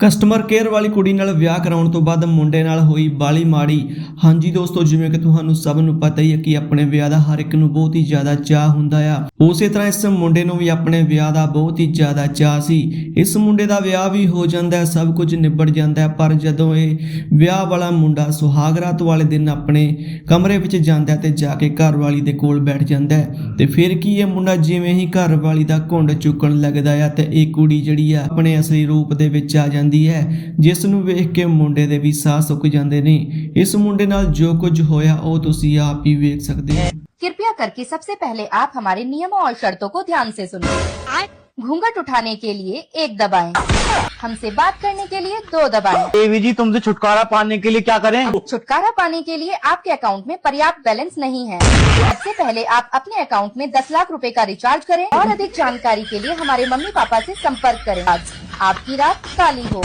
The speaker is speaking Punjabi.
ਕਸਟਮਰ ਕੇਅਰ ਵਾਲੀ ਕੁੜੀ ਨਾਲ ਵਿਆਹ ਕਰਾਉਣ ਤੋਂ ਬਾਅਦ ਮੁੰਡੇ ਨਾਲ ਹੋਈ ਬਾਲੀ ਮਾੜੀ। ਹਾਂਜੀ ਦੋਸਤੋ, ਜਿਵੇਂ ਕਿ ਤੁਹਾਨੂੰ ਸਭ ਨੂੰ ਪਤਾ ਹੀ ਹੈ ਕਿ ਆਪਣੇ ਵਿਆਹ ਦਾ ਹਰ ਇੱਕ ਨੂੰ ਬਹੁਤ ਹੀ ਜ਼ਿਆਦਾ ਚਾਹ ਹੁੰਦਾ ਆ। ਉਸੇ ਤਰ੍ਹਾਂ ਇਸ ਮੁੰਡੇ ਨੂੰ ਵੀ ਆਪਣੇ ਵਿਆਹ ਦਾ ਬਹੁਤ ਹੀ ਜ਼ਿਆਦਾ ਚਾਹ ਸੀ। ਇਸ ਮੁੰਡੇ ਦਾ ਵਿਆਹ ਵੀ ਹੋ ਜਾਂਦਾ, ਸਭ ਕੁਝ ਨਿਬੜ ਜਾਂਦਾ ਪਰ ਜਦੋਂ ਇਹ ਵਿਆਹ ਵਾਲਾ ਮੁੰਡਾ ਸੁਹਾਗਰਾਤ ਵਾਲੇ ਦਿਨ ਆਪਣੇ ਕਮਰੇ ਵਿੱਚ ਜਾਂਦਾ ਹੈ ਤੇ ਜਾ ਕੇ ਘਰ ਵਾਲੀ ਦੇ ਕੋਲ ਬੈਠ ਜਾਂਦਾ ਹੈ, ਤੇ ਫਿਰ ਕੀ ਇਹ ਮੁੰਡਾ ਜਿਵੇਂ ਹੀ ਘਰ ਵਾਲੀ ਦਾ ਘੁੰਡ ਚੁੱਕਣ ਲੱਗਦਾ ਆ ਤੇ ਇਹ ਕੁੜੀ ਜਿਹੜੀ ਆ ਆਪਣੇ ਅਸਲੀ ਰੂਪ ਦੇ ਵਿੱਚ ਆ ਜਾਂਦੀ ਹੈ ਜਿਸ ਨੂੰ ਵੇਖ ਕੇ ਮੁੰਡੇ ਦੇ ਵੀ ਸਾਹ ਸੁੱਕ ਜਾਂਦੇ ਨੇ ਇਸ ਮੁੰਡੇ ਨਾਲ ਜੋ ਕੁਝ ਹੋਇਆ ਉਹ ਤੁਸੀਂ ਆਪ ਹੀ ਵੇਖ ਸਕਦੇ ਹੋ कृपया करके सबसे पहले आप हमारे नियमों और शर्तों को ध्यान से सुनिए घूंघट उठाने के लिए एक दबाएँ, हमसे बात करने के लिए दो दबाएँ। देवी जी तुमसे छुटकारा पाने के लिए क्या करें? छुटकारा पाने के लिए आपके अकाउंट में पर्याप्त बैलेंस नहीं है। सबसे पहले आप अपने अकाउंट में 10 लाख रुपए का रिचार्ज करें और अधिक जानकारी के लिए हमारे मम्मी पापा ऐसी संपर्क करें। आपकी रात काली हो।